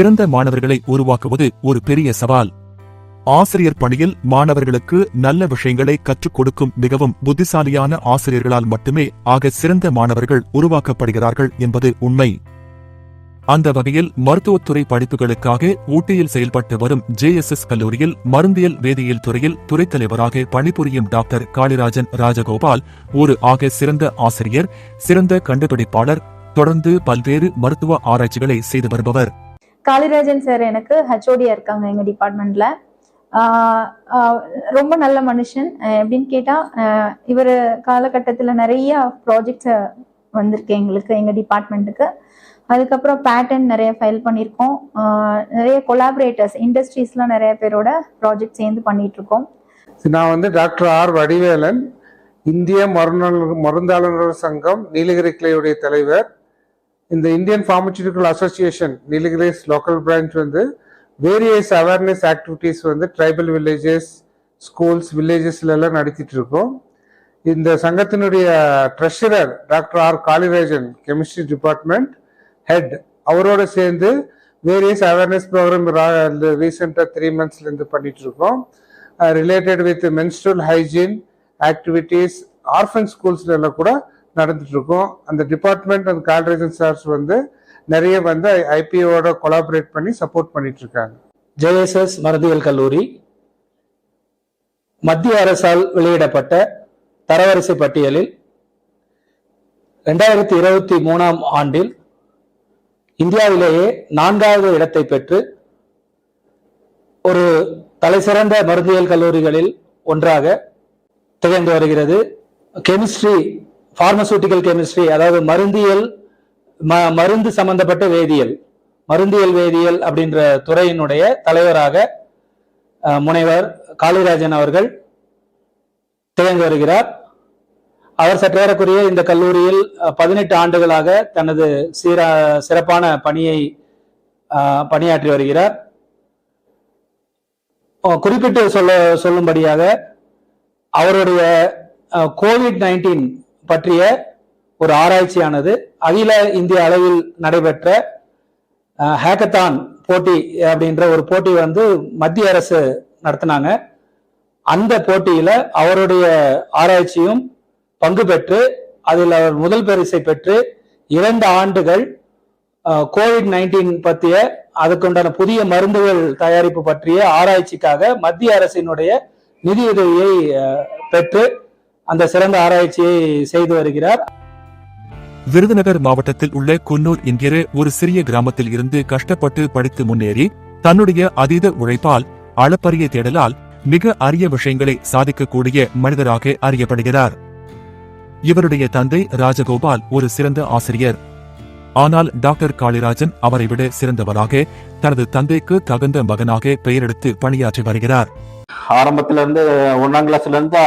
சிறந்த மாணவர்களை உருவாக்குவது ஒரு பெரிய சவால். ஆசிரியர் பணியில் மாணவர்களுக்கு நல்ல விஷயங்களை கற்றுக் கொடுக்கும் மிகவும் புத்திசாலியான ஆசிரியர்களால் மட்டுமே ஆக சிறந்த மாணவர்கள் உருவாக்கப்படுகிறார்கள் என்பது உண்மை. அந்த வகையில் மருத்துவத்துறை படிப்புகளுக்காக ஊட்டியில் செயல்பட்டு வரும் ஜேஎஸ்எஸ் கல்லூரியில் மருந்தியல் வேதியியல் துறையில் துறைத் தலைவராக பணிபுரியும் டாக்டர் காளிராஜன் ராஜகோபால் ஒரு ஆக சிறந்த ஆசிரியர் சிறந்த கண்டுபிடிப்பாளர் தொடர்ந்து பல்வேறு மருத்துவ ஆராய்ச்சிகளை செய்து வருபவர். காளிராஜன் சார் எனக்கு ஹெச்ஓடியா இருக்காங்க எங்க டிபார்ட்மெண்ட்ல ரொம்ப நல்ல மனுஷன். எப்படின்னு கேட்டா இவர் காலகட்டத்தில் நிறைய ப்ராஜெக்ட்ஸ் வந்திருக்கு எங்களுக்கு எங்க டிபார்ட்மெண்ட்டுக்கு அதுக்கப்புறம் பேட்டர்ன் நிறைய ஃபைல் பண்ணியிருக்கோம் நிறைய கொலாபரேட்டர்ஸ் இண்டஸ்ட்ரீஸ்லாம் நிறைய பேரோட ப்ராஜெக்ட் சேர்ந்து பண்ணிட்டு இருக்கோம் நான் வந்து டாக்டர் ஆர். வடிவேலன் இந்திய மருந்தாளர் மருந்தாளர்கள் சங்கம் நீலகிரி கிளையுடைய தலைவர் இந்த Indian pharmaceutical association Nilgiris local branch வந்து வேரியஸ் அவேர்னஸ் ஆக்டிவிட்டீஸ் வந்து ட்ரைபல் வில்லேஜஸ் ஸ்கூல்ஸ் வில்லேஜஸ்ல எல்லாம் நடத்திட்டு இருக்கோம். இந்த சங்கத்தினுடைய treasurer doctor R Kalirajan chemistry department head அவரோட சேர்ந்து வேரியஸ் அவேர்னஸ் ப்ரோக்ராம் ரீசெண்டாக த்ரீ மந்த்ஸ்லேருந்து பண்ணிட்டு இருக்கோம். Related with menstrual hygiene activities orphan ஸ்கூல்ஸ்ல எல்லாம் கூட நடந்துட்டு இருக்கோம் அந்த டிபார்ட்மெண்ட் அந்த கால்ரேஜன் சார்ஸ் வந்து நிறைய வந்து ஐபிஓட கொலாபரேட் பண்ணி சப்போர்ட் பண்ணிட்டு இருக்காங்க ஜேஎஸ்எஸ் மருந்தியல் கல்லூரி மத்திய அரசால் வெளியிடப்பட்ட தரவரிசை பட்டியலில் ரெண்டாயிரத்தி இருபத்தி மூணாம் ஆண்டில் இந்தியாவிலேயே நான்காவது இடத்தை பெற்று ஒரு தலைசிறந்த மருந்தியல் கல்லூரிகளில் ஒன்றாக திகழ்ந்து வருகிறது. கெமிஸ்ட்ரி ஃபார்மசூட்டிக்கல் கெமிஸ்ட்ரி அதாவது மருந்தியல் ம- மருந்து சம்பந்தப்பட்ட வேதியியல். மருந்தியல் வேதியியல் அப்படின்ற துறையினுடைய தலைவராக அஹ், முனைவர் காளிராஜன் அவர்கள் திகழ்ந்து வருகிறார். அவர் சற்றேறக்குரிய இந்த கல்லூரியில் பதினெட்டு ஆண்டுகளாக தனது சீரா சிறப்பான பணியை பணியாற்றி வருகிறார். குறிப்பிட்டு சொல்ல சொல்லும்படியாக அவருடைய கோவிட் நைன்டீன் பற்றிய ஒரு ஆராய்ச்சியானது அகில இந்திய அளவில் நடைபெற்ற ஹேக்கத்தான் போட்டி அப்படின்ற ஒரு போட்டி வந்து மத்திய அரசு நடத்தினாங்க. அந்த போட்டியில அவருடைய ஆராய்ச்சியும் பங்கு பெற்று அதில் அவர் முதல் பரிசை பெற்று இரண்டு ஆண்டுகள் கோவிட் நைன்டீன் பற்றிய அதுக்குண்டான புதிய மருந்துகள் தயாரிப்பு பற்றிய ஆராய்ச்சிக்காக மத்திய அரசினுடைய நிதியுதவியை பெற்று அந்த சிறந்த ஆராய்ச்சியை செய்து வருகிறார். விருதுநகர் மாவட்டத்தில் உள்ள குன்னூர் என்கிற ஒரு சிறிய கிராமத்தில் இருந்து கஷ்டப்பட்டு படித்து முன்னேறி தன்னுடைய அதீத உழைப்பால் அளப்பரிய தேடலால் மிக அரிய விஷயங்களை சாதிக்கக்கூடிய மனிதராக அறியப்படுகிறார். இவருடைய தந்தை ராஜகோபால் ஒரு சிறந்த ஆசிரியர். ஆனால் டாக்டர் காளிராஜன் அவரை விட சிறந்தவராக தனது தந்தைக்கு தகுந்த மகனாக பெயரெடுத்து பணியாற்றி வருகிறார். ஆரம்பத்துல இருந்து ஒன்னாம் கிளாஸ்ல இருந்து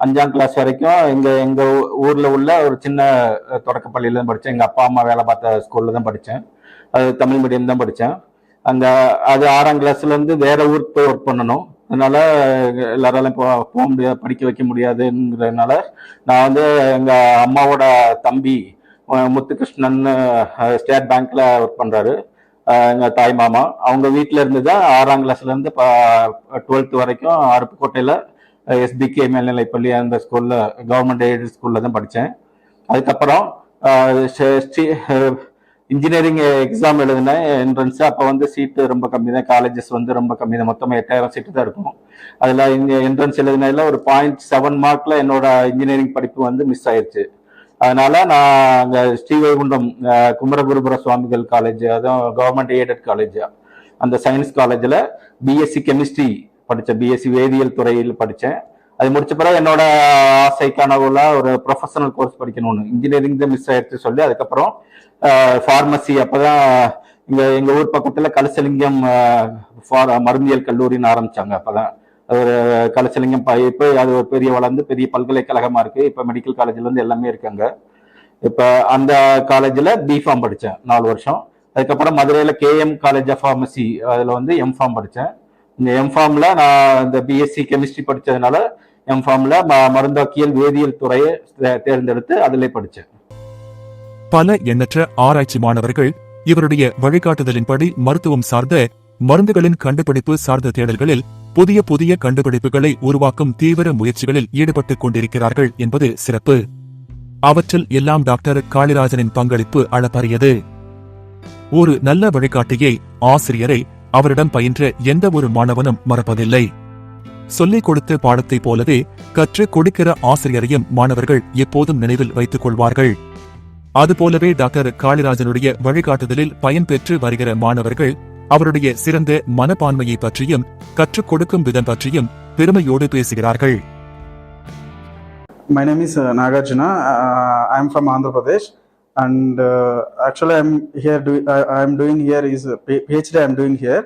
அஞ்சாம் கிளாஸ் வரைக்கும் எங்க எங்க ஊ- ஊர்ல உள்ள ஒரு சின்ன தொடக்கப்பள்ளியில தான் படித்தேன் எங்க அப்பா அம்மா வேலை பார்த்த ஸ்கூல்ல தான் படித்தேன் அது தமிழ் மீடியம் தான் படித்தேன் அங்க அது ஆறாம் கிளாஸ்ல இருந்து வேற ஊருக்கு போய் ஒர்க் பண்ணணும். அதனால எல்லாராலும் எல்லாராலையும் போ போக முடியாது படிக்க வைக்க முடியாதுங்கிறதுனால நான் வந்து எங்க அம்மாவோட தம்பி முத்துகிருஷ்ணன் ஸ்டேட் பேங்க்ல ஒர்க் பண்றாரு. எங்கள் எங்க தாய் மாமா. அவங்க வீட்டில் இருந்து தான் ஆறாம் கிளாஸ்ல இருந்து டுவெல்த் வரைக்கும் அருப்புக்கோட்டையில எஸ்பிகே மேல்நிலைப்பள்ளி அந்த ஸ்கூல்ல கவர்மெண்ட் எய்டட் ஸ்கூல்ல தான் படித்தேன் அதுக்கப்புறம் இன்ஜினியரிங் எக்ஸாம் எழுதினேன். என்ட்ரன்ஸ் அப்போ வந்து சீட்டு ரொம்ப கம்மி தான். காலேஜஸ் வந்து ரொம்ப கம்மி தான். மொத்தமாக எட்டாயிரம் சீட்டு தான் இருக்கும். அதில் என்ட்ரன்ஸ் எழுதினதில் ஒரு பாயிண்ட் செவன் மார்க்கில் என்னோட இன்ஜினியரிங் படிப்பு வந்து மிஸ் ஆயிடுச்சு அதனால நான் அங்கே ஸ்ரீவைகுண்டம் குமரகுருபுர சுவாமிகள் காலேஜ் அதுவும் கவர்மெண்ட் எய்டட் காலேஜ் அந்த சயின்ஸ் காலேஜில் பிஎஸ்சி கெமிஸ்ட்ரி படித்தேன் பிஎஸ்சி வேதியியல் துறையில் படித்தேன் அது முடிச்ச பிறகு என்னோட ஆசைக்கான ஒரு ப்ரொஃபஷனல் கோர்ஸ் படிக்கணும்னு இன்ஜினியரிங் தான் மிஸ் ஆயிடுச்சு சொல்லி அதுக்கப்புறம் ஃபார்மசி அப்போதான் இங்கே எங்கள் ஊர் பக்கத்தில் கலசலிங்கம் ஃபார் மருந்தியல் கல்லூரின்னு ஆரம்பித்தாங்க அப்போதான். அது ஒரு கலசலிங்கம் இப்போ அது ஒரு பெரிய வளர்ந்து பெரிய பல்கலைக்கழகமாக இருக்குது இப்போ மெடிக்கல் காலேஜ்லேருந்து எல்லாமே இருக்காங்க இப்போ அந்த காலேஜில் பிஃபார்ம் படித்தேன் நாலு வருஷம். அதுக்கப்புறம் மதுரையில் கேஎம் காலேஜ் ஆஃப் ஃபார்மசி அதில் வந்து எம்ஃபார்ம் படித்தேன் இந்த எம்ஃபார்ம்ல நான் இந்த பிஎஸ்சி கெமிஸ்ட்ரி படிச்சதுனால எம்ஃபார்ம்ல மருந்தாக்கியல் வேதியியல் துறையை தேர்ந்தெடுத்து அதில் படித்தேன் பல எண்ணற்ற ஆராய்ச்சி மாணவர்கள் இவருடைய வழிகாட்டுதலின்படி மருத்துவம் சார்ந்த மருந்துகளின் கண்டுபிடிப்பு சார்ந்த தேடல்களில் புதிய புதிய கண்டுபிடிப்புகளை உருவாக்கும் தீவிர முயற்சிகளில் ஈடுபட்டுக் கொண்டிருக்கிறார்கள் என்பது சிறப்பு. அவற்றில் எல்லாம் டாக்டர் காளிராஜனின் பங்களிப்பு அளப்பரியது. ஒரு நல்ல வழிகாட்டியை ஆசிரியரை அவரிடம் பயின்ற எந்த ஒரு மாணவனும் மறப்பதில்லை. சொல்லிக் கொடுத்த பாடத்தைப் போலவே கற்றுக் கொடுக்கிற ஆசிரியரையும் மாணவர்கள் எப்போதும் நினைவில் வைத்துக் கொள்வார்கள். அதுபோலவே டாக்டர் காளிராஜனுடைய வழிகாட்டுதலில் பயன்பெற்று வருகிற மாணவர்கள் அவருடைய சிறந்த மனப்பான்மையை பற்றியும் கற்றுக் கொடுக்கும் விதம் பற்றியும் பெருமையோடு பேசுகிறார்கள். My name is uh, Nagarjuna. Uh, from Andhra Pradesh, and uh, actually, I'm here. Do, I, I'm doing here is a P- PhD. I'm doing here,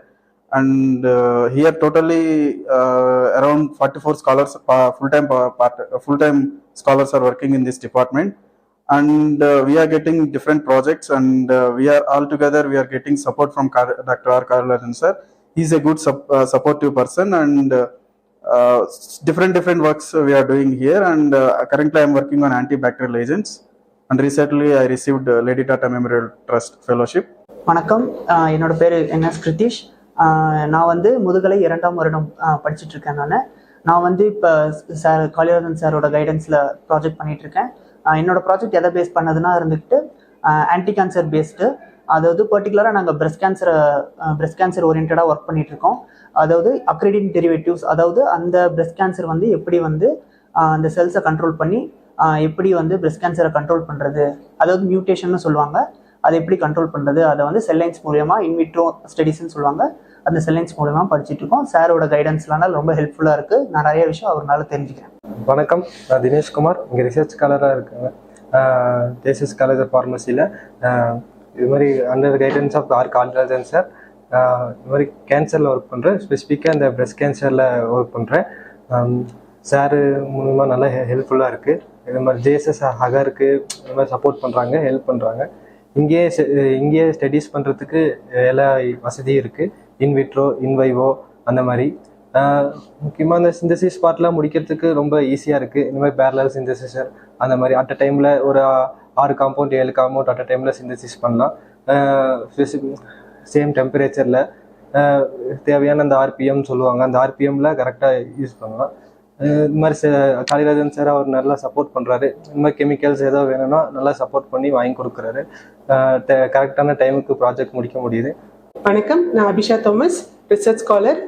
and uh, here totally uh, around 44 scholars, uh, full-time part, uh, full-time scholars are working in this department, and uh, we are getting different projects, and uh, we are all together. We are getting support from Kar- Dr. R. Karalajan sir. He's a good sup- uh, supportive person, and. Uh, uh, different different works we are doing here and uh, currently i'm working on antibacterial agents and recently I received Lady Tata memorial trust fellowship வணக்கம். என்னோட பேர் NS Kiruthish. ஆஹ் நான் வந்து முதுகலை இரண்டாம் வருடம் படிச்சுட்டு இருக்கேன் நான். நான் வந்து இப்போ சார் காளிராஜன் சாரோட கைடன்ஸில் ப்ராஜெக்ட் பண்ணிட்டு இருக்கேன் என்னோட ப்ராஜெக்ட் எதை பேஸ் பண்ணதுன்னா இருந்துக்கிட்டு ஆன்டி கேன்சர் பேஸ்டு அதாவது பர்டிகுலராக நாங்கள் பிரஸ்ட் கேன்சரை பிரஸ்ட் கேன்சர் ஓரியன்டாக ஒர்க் பண்ணிட்டு இருக்கோம் அதாவது அக்ரிடின் டெரிவேட்டிவ்ஸ் அதாவது அந்த பிரஸ்ட் கேன்சர் வந்து எப்படி வந்து அந்த செல்ஸை கண்ட்ரோல் பண்ணி எப்படி வந்து பிரஸ்ட் கேன்சரை கண்ட்ரோல் பண்ணுறது அதாவது மியூட்டேஷன்னு சொல்லுவாங்க. அதை எப்படி கண்ட்ரோல் பண்ணுறது அதை வந்து செல்லைன்ஸ் மூலயமா இன்விட்ரோ ஸ்டடிஸ்ன்னு சொல்லுவாங்க. அந்த செல்லைன்ஸ் மூலயமா படிச்சுட்டு இருக்கோம். சாரோட கைடன்ஸ்லாம் ரொம்ப ஹெல்ப்ஃபுல்லாக இருக்குது நான் நிறைய விஷயம் அவர்னால தெரிஞ்சுக்கிறேன். வணக்கம். நான் தினேஷ்குமார் இங்கே ரிசர்ச் ஸ்காலராக இருக்காங்க. தேசிஸ் காலேஜ் ஆஃப் ஃபார்மசியில் இது மாதிரி under guidance of R Kalrajan sir இது மாதிரி கேன்சரில் ஒர்க் பண்ணுறேன் ஸ்பெசிஃபிக்காக இந்த பிரஸ்ட் கேன்சரில் ஒர்க் பண்ணுறேன் சார் மூலிமா நல்லா ஹெல்ப்ஃபுல்லாக இருக்குது இது மாதிரி ஜேஎஸ்எஸ் ஹகருக்கு இது மாதிரி சப்போர்ட் பண்ணுறாங்க ஹெல்ப் பண்ணுறாங்க இங்கேயே இங்கேயே ஸ்டடீஸ் பண்ணுறதுக்கு எல்லா வசதியும் இருக்குது இன்விட்ரோ இன்வைவோ அந்த மாதிரி. முக்கியமாக அந்த சிந்தசிஸ் பார்ட்லாம் முடிக்கிறதுக்கு ரொம்ப ஈஸியாக இருக்குது இந்த மாதிரி பேரலல் சிந்தசிஸ் அந்த மாதிரி. அட் அ டைமில் ஒரு ஆறு காம்பவுண்ட் ஏழு காம்பவுண்ட் அட் அ டைமில் சிந்தசிஸ் பண்ணலாம். சேம் டெம்பரேச்சரில் தேவையான அந்த ஆர்பிஎம் சொல்லுவாங்க. அந்த ஆர்பிஎம்ல கரெக்டாக யூஸ் பண்ணலாம். இது மாதிரி காளிராஜன் சார் அவர் நல்லா சப்போர்ட் பண்ணுறாரு இந்த மாதிரி கெமிக்கல்ஸ் ஏதோ வேணும்னா நல்லா சப்போர்ட் பண்ணி வாங்கி கொடுக்குறாரு. கரெக்டான டைமுக்கு ப்ராஜெக்ட் முடிக்க முடியுது. வணக்கம். நான் Abisha Thomas research scholar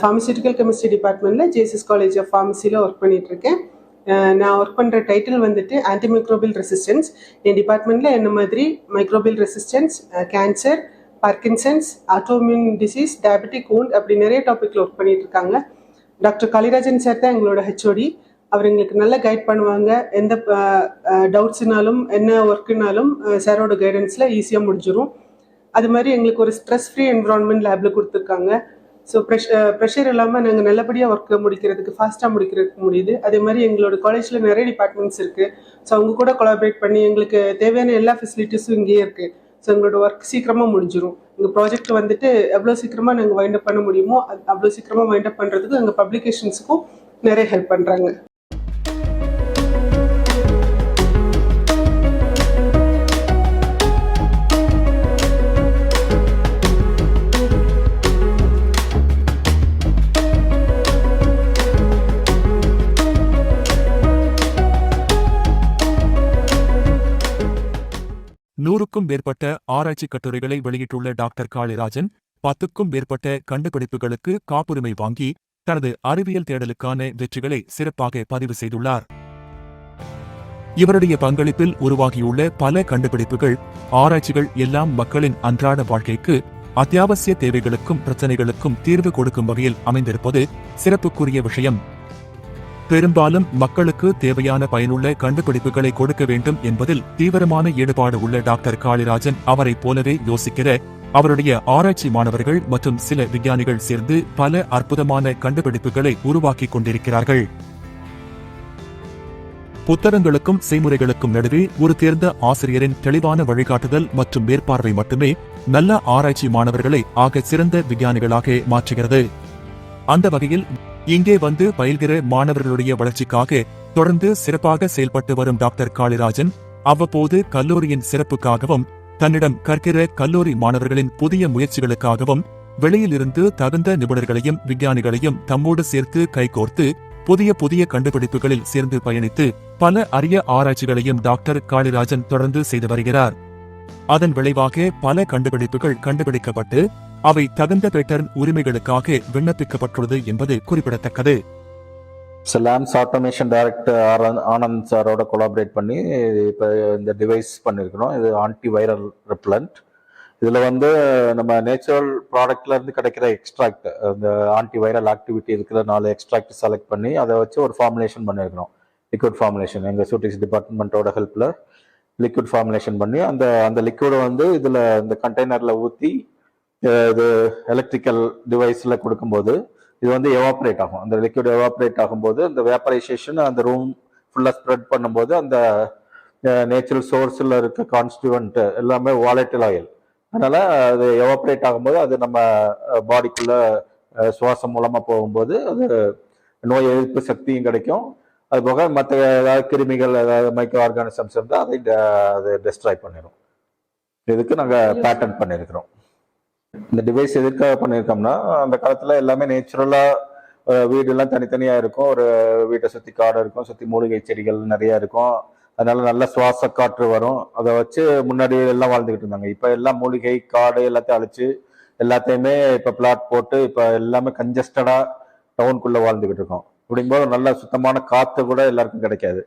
pharmaceutical chemistry டிபார்ட்மெண்ட்டில் ஜேசிஸ் காலேஜ் ஆஃப் ஃபார்மசியில் ஒர்க் பண்ணிட்டு இருக்கேன் நான் ஒர்க் பண்ணுற டைட்டில் வந்துட்டு ஆன்டிமைக்ரோபியல் ரெசிஸ்டன்ஸ் என் டிபார்ட்மெண்ட்டில் என்ன மாதிரி microbial resistance cancer Parkinson's autoimmune disease diabetic wound அப்படி நிறைய டாப்பிக்கில் ஒர்க் பண்ணிட்டு இருக்காங்க டாக்டர் காளிராஜன் சார் தான் எங்களோட ஹெச்ஓடி அவர் எங்களுக்கு நல்லா கைட் பண்ணுவாங்க. எந்த டவுட்ஸ்னாலும் என்ன ஒர்க்குனாலும் சாரோட கைடன்ஸில் ஈஸியாக முடிஞ்சிடும் அது மாதிரி எங்களுக்கு ஒரு ஸ்ட்ரெஸ் ஃப்ரீ என்விரான்மெண்ட் லேபில் கொடுத்துருக்காங்க. ஸோ ப்ரெஷர் ப்ரெஷர் இல்லாமல் நாங்கள் நல்லபடியாக ஒர்க்கை முடிக்கிறதுக்கு ஃபாஸ்ட்டாக முடிக்கிறதுக்கு முடியுது. அதே மாதிரி எங்களோட காலேஜில் நிறைய டிபார்ட்மெண்ட்ஸ் இருக்குது ஸோ அவங்க கூட கொலாபரேட் பண்ணி எங்களுக்கு தேவையான எல்லா ஃபெசிலிட்டிஸும் இங்கேயே இருக்குது ஸோ எங்களோட ஒர்க் சீக்கிரமாக முடிஞ்சிடும் எங்கள் ப்ராஜெக்ட் வந்துட்டு எவ்வளோ சீக்கிரமாக நாங்கள் வைண்டப் அப் பண்ண முடியுமோ அது அவ்வளோ சீக்கிரமாக வைண்டப் அப் பண்ணுறதுக்கு எங்கள் பப்ளிகேஷன்ஸுக்கும் நிறைய ஹெல்ப் பண்ணுறாங்க நூறுக்கும் மேற்பட்ட ஆராய்ச்சி கட்டுரைகளை வெளியிட்டுள்ள டாக்டர் காளிராஜன் பத்துக்கும் மேற்பட்ட கண்டுபிடிப்புகளுக்கு காப்புரிமை வாங்கி தனது அறிவியல் தேடலுக்கான வெற்றிகளை சிறப்பாக பதிவு செய்துள்ளார். இவருடைய பங்களிப்பில் உருவாகியுள்ள பல கண்டுபிடிப்புகள் ஆராய்ச்சிகள் எல்லாம் மக்களின் அன்றாட வாழ்க்கைக்கு அத்தியாவசிய தேவைகளுக்கும் பிரச்சனைகளுக்கும் தீர்வு கொடுக்கும் வகையில் அமைந்திருப்பது சிறப்புக்குரிய விஷயம். பெரும்பாலும் மக்களுக்கு தேவையான பயனுள்ள கண்டுபிடிப்புகளை கொடுக்க வேண்டும் என்பதில் தீவிரமான ஈடுபாடு உள்ள டாக்டர் காளிராஜன் அவரைப் போலவே யோசிக்கிற அவருடைய ஆராய்ச்சி மாணவர்கள் மற்றும் சில விஞ்ஞானிகள் சேர்ந்து பல அற்புதமான கண்டுபிடிப்புகளை உருவாக்கிக் கொண்டிருக்கிறார்கள். புத்தகங்களுக்கும் செய்முறைகளுக்கும் நடுவே ஒரு தேர்ந்த ஆசிரியரின் தெளிவான வழிகாட்டுதல் மற்றும் மேற்பார்வை மட்டுமே நல்ல ஆராய்ச்சி மாணவர்களை ஆக சிறந்த விஞ்ஞானிகளாக மாற்றுகிறது. அந்த வகையில் இங்கே வந்து பயில்கிற மாணவர்களுடைய வளர்ச்சிக்காக தொடர்ந்து சிறப்பாக செயல்பட்டு வரும் டாக்டர் காளிராஜன் அவ்வப்போது கல்லூரியின் சிறப்புக்காகவும் தன்னிடம் கற்கிற கல்லூரி மாணவர்களின் புதிய முயற்சிகளுக்காகவும் வெளியிலிருந்து தகுந்த நிபுணர்களையும் விஞ்ஞானிகளையும் தம்மோடு சேர்த்து கைகோர்த்து புதிய புதிய கண்டுபிடிப்புகளில் சேர்ந்து பயணித்து பல அரிய ஆராய்ச்சிகளையும் டாக்டர் காளிராஜன் தொடர்ந்து செய்து வருகிறார். அதன் விளைவாக பல கண்டுபிடிப்புகள் கண்டுபிடிக்கப்பட்டு அவை தகுந்த பேட்டர்ன் உரிமைகளுக்காக விண்ணப்பிக்கப்பட்டுள்ளது என்பது குறிப்பிடத்தக்கது. So lames automation director Anand சாரோட கொலாபரேட் பண்ணி இப்போ இந்த டிவைஸ் பண்ணியிருக்கிறோம் இது ஆன்டி வைரல் ரிப்ளண்ட் இதில் வந்து நம்ம நேச்சுரல் ப்ராடக்ட்லேருந்து கிடைக்கிற எக்ஸ்ட்ராக்ட் அந்த ஆன்டி வைரல் ஆக்டிவிட்டி இருக்கிற நாலு எக்ஸ்ட்ராக்ட் செலக்ட் பண்ணி அதை வச்சு ஒரு ஃபார்முலேஷன் பண்ணியிருக்கிறோம் லிக்விட் ஃபார்முலேஷன் எங்கள் சூட்டிக்ஸ் டிபார்ட்மெண்ட்டோட ஹெல்ப்பில் லிக்விட் ஃபார்முலேஷன் பண்ணி அந்த அந்த லிக்விடை வந்து இதில் இந்த கண்டெய்னரில் ஊற்றி இது எலக்ட்ரிக்கல் டிவைஸில் கொடுக்கும்போது இது வந்து எவாப்ரேட் ஆகும். அந்த லிக்விட் எவாப்ரேட் ஆகும்போது அந்த வேப்பரைசேஷன் அந்த ரூம் ஃபுல்லாக ஸ்ப்ரெட் பண்ணும்போது அந்த நேச்சுரல் சோர்ஸில் இருக்க கான்ஸ்டியூவன்ட் எல்லாமே வாலட்டில் ஆயில் அதனால அது எவாப்ரேட் ஆகும்போது அது நம்ம பாடிக்குள்ள சுவாசம் மூலமாக போகும்போது அது நோய் எதிர்ப்பு சக்தியும் கிடைக்கும். அது போக மற்ற ஏதாவது கிருமிகள் ஏதாவது மைக்ரோ ஆர்கானிசம்ஸ் இருந்தால் அதை அது டெஸ்ட்ராய் பண்ணிடும் இதுக்கு நாங்கள் பேட்டன் பண்ணியிருக்கிறோம் இந்த டிவைஸ் எதுக்காக பண்ணியிருக்கோம்னா அந்த காலத்தில் எல்லாமே நேச்சுரலாக வீடெல்லாம் தனித்தனியாக இருக்கும். ஒரு வீட்டை சுற்றி காடு இருக்கும் சுற்றி மூலிகை செடிகள் நிறையா இருக்கும். அதனால நல்ல சுவாச காற்று வரும். அதை வச்சு முன்னாடி எல்லாம் வாழ்ந்துக்கிட்டு இருந்தாங்க. இப்போ எல்லாம் மூலிகை காடு எல்லாத்தையும் அழிச்சு எல்லாத்தையுமே இப்போ பிளாட் போட்டு இப்போ எல்லாமே கஞ்சஸ்டடாக டவுனுக்குள்ளே வாழ்ந்துக்கிட்டு இருக்கோம். அப்படிங்கும்போது நல்ல சுத்தமான காற்று கூட எல்லாருக்கும் கிடைக்காது.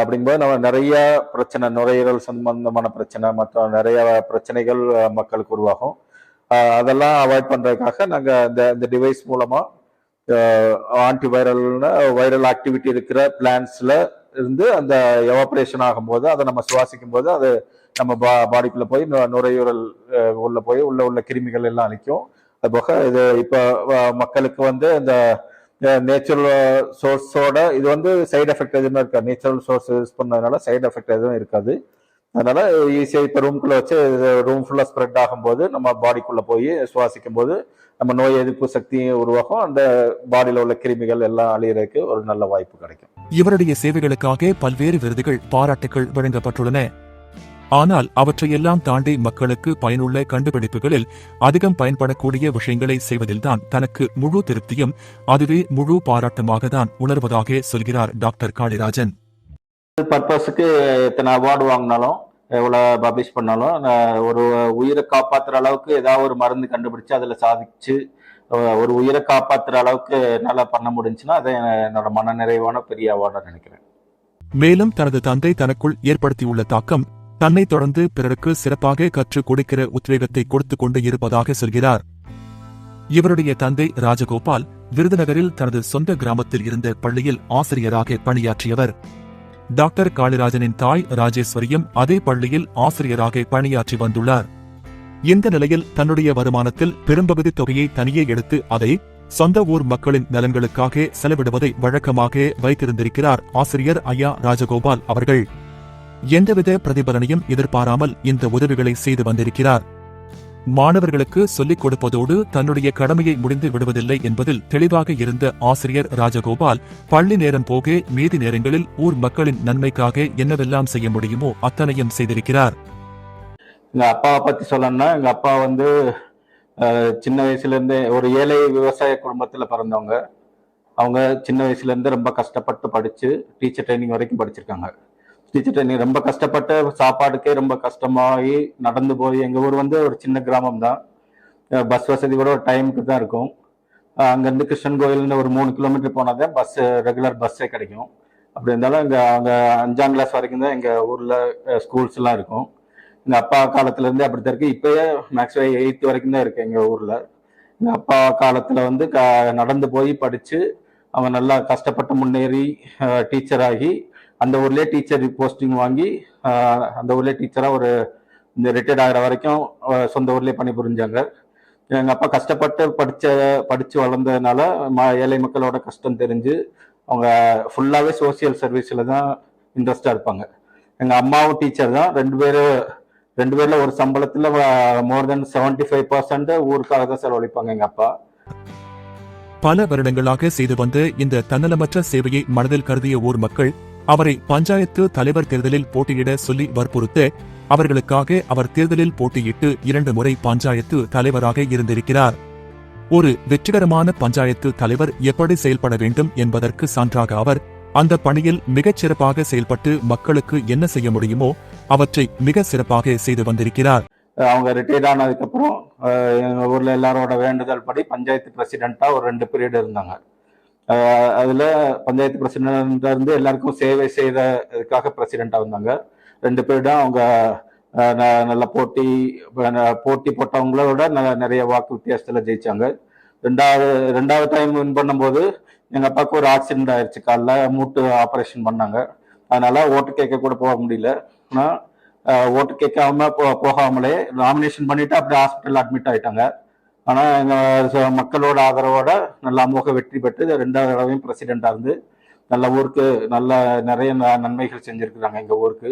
அப்படிங்கும்போது நம்ம நிறைய பிரச்சனை நுரையீரல் சம்பந்தமான பிரச்சனை மற்ற நிறைய பிரச்சனைகள் மக்களுக்கு உருவாகும். அதெல்லாம் அவாய்ட் பண்ணுறதுக்காக நாங்கள் இந்த இந்த டிவைஸ் மூலமாக ஆன்டி வைரல்னு வைரல் ஆக்டிவிட்டி இருக்கிற பிளான்ஸில் இருந்து அந்த எவாப்ரேஷன் ஆகும்போது அதை நம்ம சுவாசிக்கும் போது அது நம்ம பா பாடிக்குள்ளே போய் நுரையூரல் நுரையீரல் போய் உள்ள உள்ள கிருமிகள் எல்லாம் அழிக்கும். அது போக இது இப்போ மக்களுக்கு வந்து இந்த நேச்சுரல் சோர்ஸோட இது வந்து சைடு எஃபெக்ட் எதுவுமே இருக்காது. நேச்சுரல் சோர்ஸ் யூஸ் பண்ணதுனால சைடு எஃபெக்ட் எதுவும் இருக்காது. அதனால ஈஸியாக இப்போ ரூம்குள்ளே வச்சு ரூம் ஃபுல்லாக ஸ்ப்ரெட் ஆகும்போது நம்ம பாடிக்குள்ளே போய் சுவாசிக்கும் போது நம்ம நோய் எதிர்ப்பு சக்தியும் உருவாகும். அந்த பாடியில் உள்ள கிருமிகள் எல்லாம் அழியறதுக்கு ஒரு நல்ல வாய்ப்பு கிடைக்கும். இவருடைய சேவைகளுக்காக பல்வேறு விருதுகள் பாராட்டுகள் வழங்கப்பட்டுள்ளன. ஆனால் அவற்றையெல்லாம் தாண்டி மக்களுக்கு பயனுள்ள கண்டுபிடிப்புகளில் அதிகம் பயன்படக்கூடிய விஷயங்களை செய்வதில்தான் தனக்கு முழு திருப்தியும் அதுவே முழு பாராட்டுமாக தான் உணர்வதாக சொல்கிறார் டாக்டர் காளிராஜன். பர்பஸுக்கு எத்தனை அவார்டு வாங்கினாலும் எவ்வளோ பப்ளிஷ் பண்ணாலும் ஒரு உயிரை காப்பாற்றுற அளவுக்கு ஏதாவது ஒரு மருந்து கண்டுபிடிச்சு அதில் சாதிச்சு ஒரு உயிரை காப்பாற்றுற அளவுக்கு நல்லா பண்ண முடிஞ்சுன்னா அதை என்னோட மன நிறைவான பெரிய அவார்டாக நினைக்கிறேன். மேலும் தனது தந்தை தனக்குள் ஏற்படுத்தியுள்ள தாக்கம் தன்னை தொடர்ந்து பிறருக்கு சிறப்பாக கற்றுக் கொடுக்கிற உத்வேகத்தை கொடுத்துக் கொண்டு இருப்பதாக சொல்கிறார். இவருடைய தந்தை ராஜகோபால் விருதுநகரில் தனது சொந்த கிராமத்தில் இருந்த பள்ளியில் ஆசிரியராக பணியாற்றியவர். டாக்டர் காளிராஜனின் தாய் ராஜேஸ்வரியும் அதே பள்ளியில் ஆசிரியராக பணியாற்றி வந்துள்ளார். இந்த நிலையில் தன்னுடைய வருமானத்தில் பெரும்பகுதி தொகையை தனியே எடுத்து அதை சொந்த ஊர் மக்களின் நலன்களுக்காக செலவிடுவதை வழக்கமாக வைத்திருந்திருக்கிறார் ஆசிரியர் ஐயா ராஜகோபால் அவர்கள். எந்தவித பிரதிபலனையும் எதிர்பாராமல் இந்த உதவிகளை செய்து வந்திருக்கிறார். மாணவர்களுக்கு சொல்லிக் கொடுப்பதோடு தன்னுடைய கடமையை முடிந்து விடுவதில்லை என்பதில் தெளிவாக இருந்த ஆசிரியர் ராஜகோபால் பள்ளி நேரம் போக மீதி நேரங்களில் ஊர் மக்களின் நன்மைக்காக என்னவெல்லாம் செய்ய முடியுமோ அத்தனையும் செய்திருக்கிறார். எங்க அப்பாவை பத்தி சொல்லணும்னா எங்க அப்பா வந்து சின்ன வயசுல இருந்தே ஒரு ஏழை விவசாய குடும்பத்துல பிறந்தவங்க. அவங்க சின்ன வயசுல இருந்து ரொம்ப கஷ்டப்பட்டு படிச்சு டீச்சர் ட்ரைனிங் வரைக்கும் படிச்சிருக்காங்க. டீச்சர் ட்ரைனிங் ரொம்ப கஷ்டப்பட்டு சாப்பாடுக்கே ரொம்ப கஷ்டமாகி நடந்து போய் எங்கள் ஊர் வந்து ஒரு சின்ன கிராமம் தான் பஸ் வசதி கூட ஒரு டைமுக்கு தான் இருக்கும். அங்கேருந்து கிருஷ்ணன் கோயில்னு ஒரு மூணு கிலோமீட்டர் போனால் தான் பஸ்ஸு ரெகுலர் பஸ்ஸே கிடைக்கும். அப்படி இருந்தாலும் இங்கே அங்கே அஞ்சாம் கிளாஸ் வரைக்கும் தான் எங்கள் ஊரில் ஸ்கூல்ஸ்லாம் இருக்கும். எங்கள் அப்பா காலத்துலேருந்தே அப்படித்தான் இருக்குது இப்போயே மேக்ஸிமம் எயித்து வரைக்கும் தான் இருக்குது எங்கள் ஊரில். எங்கள் அப்பா காலத்தில் வந்து க- நடந்து போய் படித்து அவன் நல்லா கஷ்டப்பட்டு முன்னேறி டீச்சர் ஆகி அந்த ஊர்லயே டீச்சர் போஸ்டிங் வாங்கி அந்த ஊர்லயே டீச்சரா ஒரு இந்த ரிட்டையர்ட் ஆகிற வரைக்கும் சொந்த ஊர்லயே பணி புரிஞ்சாங்க எங்க அப்பா கஷ்டப்பட்டு படிச்ச படிச்சு வளர்ந்ததுனால ம- ஏழை மக்களோட கஷ்டம் தெரிஞ்சு அவங்க ஃபுல்லாவே சோசியல் சர்வீஸ்ல தான் இன்ட்ரெஸ்டா இருப்பாங்க. எங்க அம்மாவும் டீச்சர் தான். ரெண்டு பேரும் ரெண்டு பேர்ல ஒரு சம்பளத்துல more than seventy five percent ஊருக்காக தான் செலவழிப்பாங்க எங்க அப்பா. பல வருடங்களாக செய்து வந்த இந்த தன்னலமற்ற சேவையை மனதில் கருதிய ஊர் மக்கள் அவரை பஞ்சாயத்து தலைவர் தேர்தலில் போட்டியிட சொல்லி வற்புறுத்த அவர்களுக்காக அவர் தேர்தலில் போட்டியிட்டு இரண்டு முறை பஞ்சாயத்து தலைவராக இருந்திருக்கிறார். ஒரு வெற்றிகரமான பஞ்சாயத்து தலைவர் எப்படி செயல்பட வேண்டும் என்பதற்கு சான்றாக அவர் அந்த பணியில் மிகச் சிறப்பாக செயல்பட்டு மக்களுக்கு என்ன செய்ய முடியுமோ அவற்றை மிக சிறப்பாக செய்து வந்திருக்கிறார். அவங்க ரிட்டையர்ட் ஆனதுக்கப்புறம் அஹ், எங்க ஊர்ல எல்லாரோட வேண்டுதல் படி பஞ்சாயத்து பிரசிடென்ட்டா ஒரு ரெண்டு பீரியட் இருந்தாங்க. அதுல பஞ்சாயத்து பிரசிடென்ட் இருந்து எல்லாருக்கும் சேவை செய்ததுக்காக பிரசிடென்ட்டா வந்தாங்க. ரெண்டு பேரும் அவங்க ந- நல்ல போட்டி போட்டி போட்டவங்களோட ந- நிறைய வாக்கு வித்தியாசத்துல ஜெயிச்சாங்க. ரெண்டாவது ரெண்டாவது டைம் வின் பண்ணும்போது எங்க அப்பாவுக்கு ஒரு ஆக்சிடென்ட் ஆயிடுச்சு காலைல மூட்டு ஆபரேஷன் பண்ணாங்க. அதனால ஓட்டு கேட்க கூட போக முடியல. ஆனால் ஓட்டு கேட்காம போ போகாமலே நாமினேஷன் பண்ணிட்டு அப்படியே ஹாஸ்பிட்டல் அட்மிட் ஆயிட்டாங்க. ஆனால் எங்கள் மக்களோட ஆதரவோட நல்ல அமோக வெற்றி பெற்று ரெண்டாவது தடவையும் பிரசிடெண்டாக இருந்து நல்ல ஊருக்கு நல்ல நிறைய ந- நன்மைகள் செஞ்சுருக்குறாங்க எங்கள் ஊருக்கு.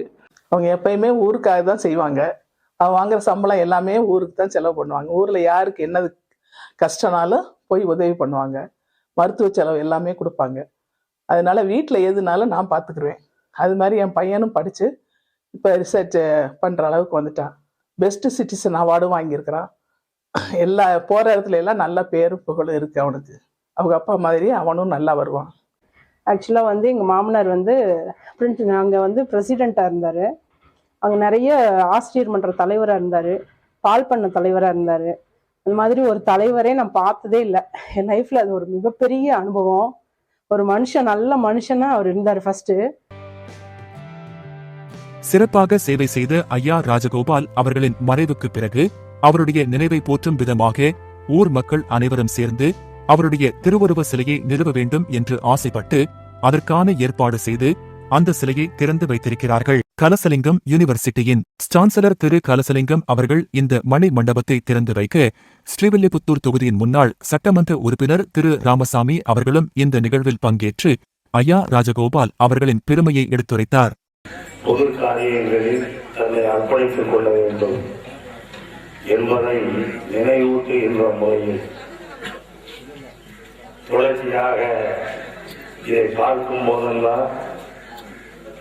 அவங்க எப்பயுமே ஊருக்காக தான் செய்வாங்க. அவங்க வாங்குற சம்பளம் எல்லாமே ஊருக்கு தான் செலவு பண்ணுவாங்க. ஊரில் யாருக்கு என்னது கஷ்டனாலும் போய் உதவி பண்ணுவாங்க. மருத்துவ செலவு எல்லாமே கொடுப்பாங்க. அதனால வீட்டில் எதுனாலும் நான் பார்த்துக்குருவேன் அது மாதிரி என் பையனும் படித்து இப்போ ரிசர்ச் பண்ணுற அளவுக்கு வந்துட்டான். பெஸ்ட் சிட்டிசன் அவார்டும் வாங்கியிருக்கிறான். எல்லா போகிற இடத்துல எல்லாம் நல்ல பேரும் புகழும் இருக்கு அவனுக்கு. அவங்க அப்பா மாதிரி அவனும் நல்லா வருவான். ஆக்சுவலாக வந்து எங்கள் மாமனார் வந்து பிரின்ஸ் அங்கே வந்து பிரசிடெண்ட்டாக இருந்தார். அங்கே நிறைய ஆசிரியர் மன்ற தலைவராக இருந்தார். பால் பண்ண தலைவராக இருந்தார். அந்த மாதிரி ஒரு தலைவரே நான் பார்த்ததே இல்லை. என் லைஃப்பில் அது ஒரு மிகப்பெரிய அனுபவம். ஒரு மனுஷன் நல்ல மனுஷனா அவர் இருந்தார் ஃபர்ஸ்ட்டு சிறப்பாக சேவை செய்த ஐயா ராஜகோபால் அவர்களின் மறைவுக்கு பிறகு அவருடைய நினைவை போற்றும் விதமாக ஊர் மக்கள் அனைவரும் சேர்ந்து அவருடைய திருவுருவ சிலையை நிறுவ வேண்டும் என்று ஆசைப்பட்டு அதற்கான ஏற்பாடு செய்து அந்த சிலையை திறந்து வைத்திருக்கிறார்கள். கலசலிங்கம் யூனிவர்சிட்டியின் சான்சலர் திரு கலசலிங்கம் அவர்கள் இந்த மணி மண்டபத்தை திறந்து வைக்க ஸ்ரீவில்லிபுத்தூர் தொகுதியின் முன்னாள் சட்டமன்ற உறுப்பினர் திரு ராமசாமி அவர்களும் இந்த நிகழ்வில் பங்கேற்று ஐயா ராஜகோபால் அவர்களின் பெருமையை எடுத்துரைத்தார். பொது காரியங்களில் தன்னை அர்ப்பணித்துக் கொள்ள வேண்டும். என்பதை நினைவூட்டுகின்ற முறையில் தொடர்ச்சியாக இதை பார்க்கும் போதெல்லாம்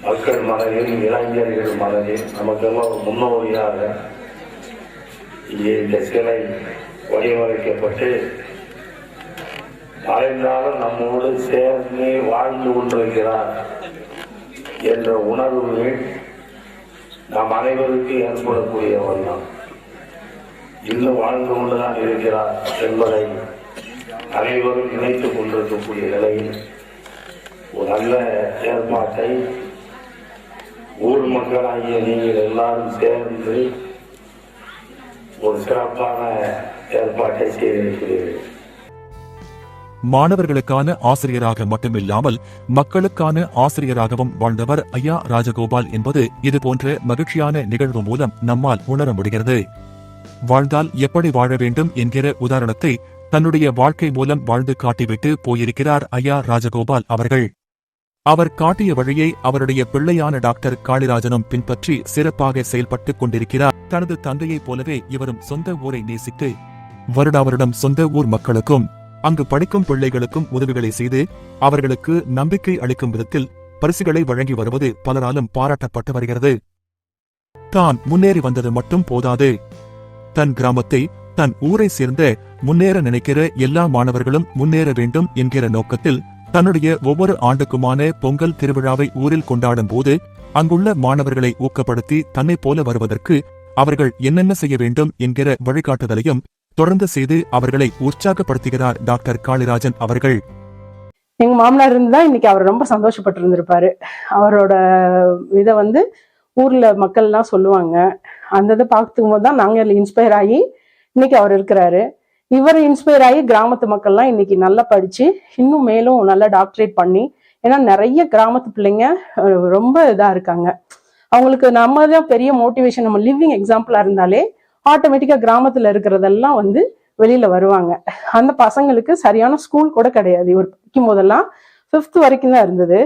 மக்கள் மனதில் இளைஞர்கள் மனதில் நமக்கெல்லாம் ஒரு முன்னோடியாக இங்கே இந்த சிலை வடிவமைக்கப்பட்டு மறைந்தாலும் நம்மோடு சேர்ந்து வாழ்ந்து கொண்டிருக்கிறார் என்ற உணர்வுகள் நாம் அனைவருக்கும் ஏற்படக்கூடிய ஒன்றான் இன்னும் வாழ்ந்து கொண்டுதான் இருக்கிறார் என்பதை அனைவரும் நினைத்துக் கொண்டிருக்கக்கூடிய நிலையில் ஒரு நல்ல ஏற்பாட்டை ஊர் மக்களாகிய நீங்கள் எல்லாரும் சேர்ந்து ஒரு சிறப்பான ஏற்பாட்டை செய்திருக்கிறீர்கள். மாணவர்களுக்கான ஆசிரியராக மட்டுமில்லாமல் மக்களுக்கான ஆசிரியராகவும் வாழ்ந்தவர் ஐயா ராஜகோபால் என்பது இதுபோன்ற மகிழ்ச்சியான நிகழ்வு மூலம் நம்மால் உணர முடிகிறது. வாழ்ந்தால் எப்படி வாழ வேண்டும் என்கிற உதாரணத்தை தன்னுடைய வாழ்க்கை மூலம் வாழ்ந்து காட்டிவிட்டு போயிருக்கிறார் ஐயா ராஜகோபால் அவர்கள். அவர் காட்டிய வழியை அவருடைய பிள்ளையான டாக்டர் காளிராஜனும் பின்பற்றி சிறப்பாக செயல்பட்டுக் கொண்டிருக்கிறார். தனது தந்தையைப் போலவே இவரும் சொந்த ஊரை நேசித்து வருடாவருடம் சொந்த ஊர் மக்களுக்கும் அங்கு படிக்கும் பிள்ளைகளுக்கும் உதவிகளை செய்து அவர்களுக்கு நம்பிக்கை அளிக்கும் விதத்தில் பரிசுகளை வழங்கி வருவது பலராலும் பாராட்டப்பட்டு வருகிறது. தான் முன்னேறி வந்தது மட்டும் போதாது தன் கிராமத்தை தன் ஊரை சேர்ந்த முன்னேற நினைக்கிற எல்லா மாணவர்களும் முன்னேற வேண்டும் என்கிற நோக்கத்தில் தன்னுடைய ஒவ்வொரு ஆண்டுக்குமான பொங்கல் திருவிழாவை ஊரில் கொண்டாடும் போது அங்குள்ள மாணவர்களை ஊக்கப்படுத்தி தன்னை போல வருவதற்கு அவர்கள் என்னென்ன செய்ய வேண்டும் என்கிற வழிகாட்டுதலையும் தொடர்ந்து செய்து அவர்களை உற்சாகப்படுத்துகிறார் டாக்டர் காளிராஜன் அவர்கள். எங்க மாமனார் இருந்தா இன்னைக்கு அவர் ரொம்ப சந்தோஷப்பட்டு இருந்திருப்பாரு அவரோட இதை வந்து ஊர்ல மக்கள்லாம் சொல்லுவாங்க. அந்த இதை பார்க்கும்போது தான் நாங்க இன்ஸ்பயர் ஆகி இன்னைக்கு அவர் இருக்கிறாரு. இவர் இன்ஸ்பயர் ஆகி கிராமத்து மக்கள்லாம் இன்னைக்கு நல்லா படிச்சு இன்னும் மேலும் நல்லா டாக்டரேட் பண்ணி ஏன்னா நிறைய கிராமத்து பிள்ளைங்க ரொம்ப இதா இருக்காங்க. அவங்களுக்கு நம்ம தான் பெரிய மோட்டிவேஷன் நம்ம லிவிங் எக்ஸாம்பிளா இருந்தாலே ஆட்டோமேட்டிக்கா கிராமத்துல இருக்கிறதெல்லாம் வந்து வெளியில வருவாங்க. அந்த பசங்களுக்கு சரியான ஸ்கூல் கூட கிடையாது. இவர் படிக்கும் போதெல்லாம் ஃபிஃப்த் வரைக்கும் தான் இருந்தது.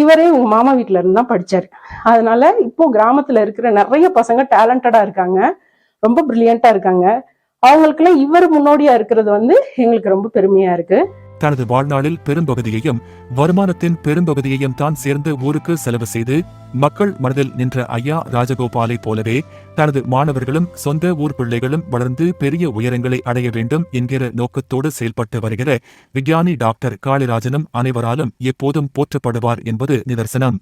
இவரே உங்க மாமா வீட்டுல இருந்து தான் படிச்சாரு. அதனால இப்போ கிராமத்துல இருக்கிற நிறைய பசங்க டேலண்டடா இருக்காங்க. ரொம்ப பிரில்லியண்டா இருக்காங்க. அவங்களுக்குலாம் இவர் முன்னோடியா இருக்கிறது வந்து எங்களுக்கு ரொம்ப பெருமையா இருக்கு. தனது வாழ்நாளில் பெரும்பகுதியையும் வருமானத்தின் பெரும்பகுதியையும் தான் சேர்ந்து ஊருக்கு செலவு செய்து மக்கள் மனதில் நின்ற ஐயா ராஜகோபாலைப் போலவே தனது மாணவர்களும் சொந்த ஊர் பிள்ளைகளும் வளர்ந்து பெரிய உயரங்களை அடைய வேண்டும் என்கிற நோக்கத்தோடு செயல்பட்டு வருகிற விஞ்ஞானி டாக்டர் காளிராஜனும் அனைவராலும் எப்போதும் போற்றப்படுவார் என்பது நிதர்சனம்.